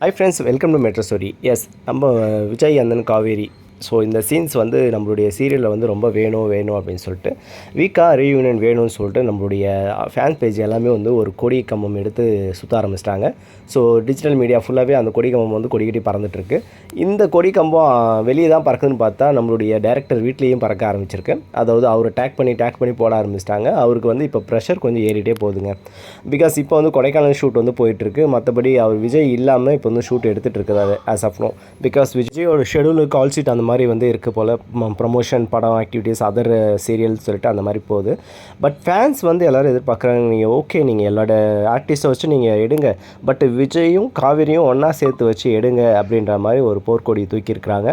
Hi friends welcome to metro story S நம்ம uh, Vijay அந்தன் Kaveri. So இந்த சீன்ஸ் வந்து நம்மளுடைய சீரியலில் வந்து ரொம்ப வேணும் வேணும் அப்படின்னு சொல்லிட்டு வீக்காக ரீயூனியன் வேணும்னு சொல்லிட்டு நம்மளுடைய ஃபேன் பேஜ் எல்லாமே வந்து ஒரு கொடி கம்பம் எடுத்து சுற்ற ஆரம்பிச்சிட்டாங்க. ஸோ டிஜிட்டல் மீடியா ஃபுல்லாகவே அந்த கொடி கம்பம் வந்து கொடிக்கட்டி பறந்துட்டுருக்கு. இந்த கொடி கம்பம் வெளியே தான் பறக்குதுன்னு பார்த்தா நம்மளுடைய டேரக்டர் வீட்லேயும் பறக்க ஆரம்பிச்சிருக்கு. அதாவது அவரை டேக் பண்ணி டேக் பண்ணி போட ஆரம்பிச்சிட்டாங்க. அவருக்கு வந்து இப்போ ப்ரெஷர் கொஞ்சம் ஏறிட்டே போகுதுங்க. பிகாஸ் இப்போ வந்து கொடைக்கானல் ஷூட் வந்து போயிட்டுருக்கு. மற்றபடி அவர் விஜய் இல்லாமல் இப்போ வந்து ஷூட் எடுத்துகிட்டு இருக்காரு ஆஸ் ஆஃப் நோ பிகாஸ் விஜயோட ஷெடியூலு கால் ஷீட் அந்த மாதிரி வந்து இருக்க போல். ப்ரமோஷன் படம் ஆக்டிவிட்டீஸ் அதர் சீரியல் சொல்லிட்டு அந்த மாதிரி போகுது. பட் ஃபேன்ஸ் வந்து எல்லோரும் எதிர்பார்க்குறாங்க நீங்கள் ஓகே நீங்கள் எல்லாரோட ஆர்டிஸ்ட்டை வச்சு நீங்கள் எடுங்க. பட் விஜயும் காவிரியும் ஒன்றா சேர்த்து வச்சு எடுங்க அப்படின்ற மாதிரி ஒரு போர்க்கொடி தூக்கியிருக்கிறாங்க.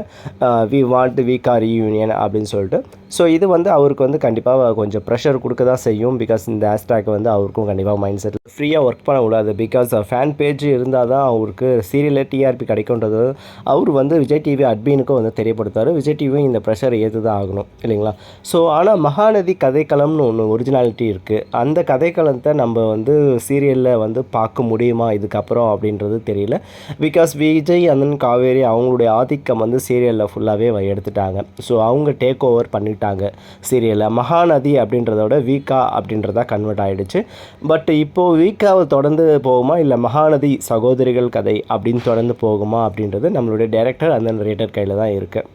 We want V K union அப்படின்னு சொல்லிட்டு. ஸோ இது வந்து அவருக்கு வந்து கண்டிப்பாக கொஞ்சம் ப்ரெஷர் கொடுக்க தான் செய்யும். பிகாஸ் இந்த ஹேஷ்டேக் வந்து அவருக்கும் கண்டிப்பாக மைண்ட் செட்டில் ஃப்ரீயாக ஒர்க் பண்ண விடாது பிகாஸ் ஃபேன் பேஜ் இருந்தால் தான் அவருக்கு சீரியலில் டிஆர்பி கிடைக்குன்றது அவர் வந்து விஜய் டிவி அட்மினுக்கும் வந்து கொடுத்தாரு. விஜய் டிவியும் இந்த ப்ரெஷரை ஏற்று தான் ஆகணும். இல்லைங்களா? ஸோ ஆனால் மகாநதி கதைக்களம்னு ஒன்று ஒரிஜினாலிட்டி இருக்குது அந்த கதைக்களத்தை நம்ம வந்து சீரியலில் வந்து பார்க்க முடியுமா? இதுக்கப்புறம் அப்படின்றது தெரியல. பிகாஸ் விஜய் அண்ணன் காவேரி அவங்களுடைய ஆதிக்கம் வந்து சீரியலில் ஃபுல்லாகவே எடுத்துட்டாங்க. ஸோ அவங்க டேக் ஓவர் பண்ணிட்டாங்க சீரியலில் மகாநதி அப்படின்றதோட வீக்கா அப்படின்றதா கன்வெர்ட் ஆகிடுச்சு பட் இப்போது வீக்காவை தொடர்ந்து போகுமா? இல்லை மகாநதி சகோதரிகள் கதை அப்படின்னு தொடர்ந்து போகுமா? அப்படின்றது நம்மளுடைய டேரக்டர் அந்த ரேட்டர் கையில் தான் இருக்குது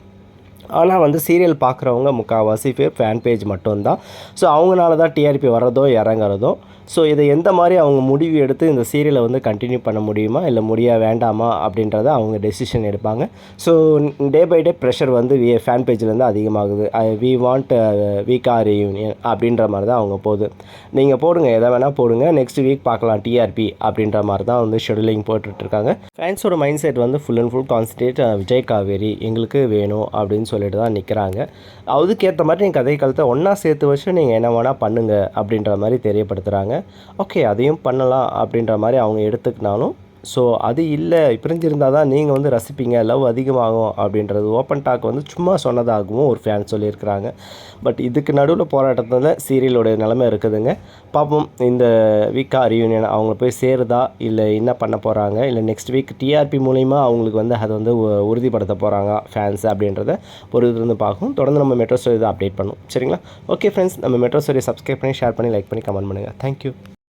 ஆனால் வந்து சீரியல் பார்க்குறவங்க முக்கால்வாசி பேர் ஃபேன் பேஜ் மட்டும்தான். ஸோ அவங்களால தான் டிஆர்பி வர்றதோ இறங்குறதோ ஸோ இதை எந்த மாதிரி அவங்க முடிவு எடுத்து இந்த சீரியலை வந்து கண்டினியூ பண்ண முடியுமா இல்லை முடியா வேண்டாமா அப்படின்றத அவங்க டெசிஷன் எடுப்பாங்க. So day by day pressure வந்து வி ஃபேன் பேஜ்லேருந்து அதிகமாகுது. We want VK are union அப்படின்ற மாதிரி தான் அவங்க போகுது. நீங்கள் போடுங்க எதை வேணால் போடுங்க. நெக்ஸ்ட் வீக் பார்க்கலாம் டிஆர்பி அப்படின்ற மாதிரி தான் வந்து ஷெடியூலிங் போட்டுட்ருக்காங்க ஃபேன்ஸோட மைண்ட் செட் வந்து full and full concentrate Vijay Kaveri எங்களுக்கு வேணும் அப்படின்னு சொல்லி சொல்லிட்டு தான் நிற்கிறாங்க அதுக்கேற்ற மாதிரி நீங்கள் கதை காலத்தை ஒன்றா சேர்த்து வச்சு நீங்கள் என்ன வேணால் பண்ணுங்கள் அப்படின்ற மாதிரி தெரியப்படுத்துகிறாங்க ஓகே அதையும் பண்ணலாம் அப்படின்ற மாதிரி அவங்க எடுத்துக்கினாலும் ஸோ அது இல்லை. பிரிஞ்சிருந்தால் தான் நீங்கள் வந்து ரசிப்பீங்க. லவ் அதிகமாகும் அப்படின்றது. ஓப்பன் டாக் வந்து சும்மா சொன்னதாகவும் ஒரு ஃபேன் சொல்லியிருக்கிறாங்க. பட் இதுக்கு நடுவில் போராட்டத்தில் சீரியலோடைய நிலமை இருக்குதுங்க. பார்ப்போம் இந்த வீக்கா ரியூனியன் அவங்க போய் சேருதா? இல்லை என்ன பண்ண போகிறாங்க இல்லை நெக்ஸ்ட் வீக் டிஆர்பி மூலிமா அவங்களுக்கு வந்து அதை வந்து உறுதிப்படுத்த போகிறாங்க ஃபேன்ஸ் அப்படின்றத ஒரு இது இருந்து பார்க்கும் தொடர்ந்து நம்ம மெட்ரோ ஸ்டோரி இதை அப்டேட் பண்ணும். சரிங்களா? ஓகே ஃப்ரெண்ட்ஸ் நம்ம மெட்ரோ ஸ்டோரியை சப்ஸ்கிரைப் பண்ணி ஷேர் பண்ணி லைக் பண்ணி கமெண்ட் பண்ணுங்கள் தேங்க்யூ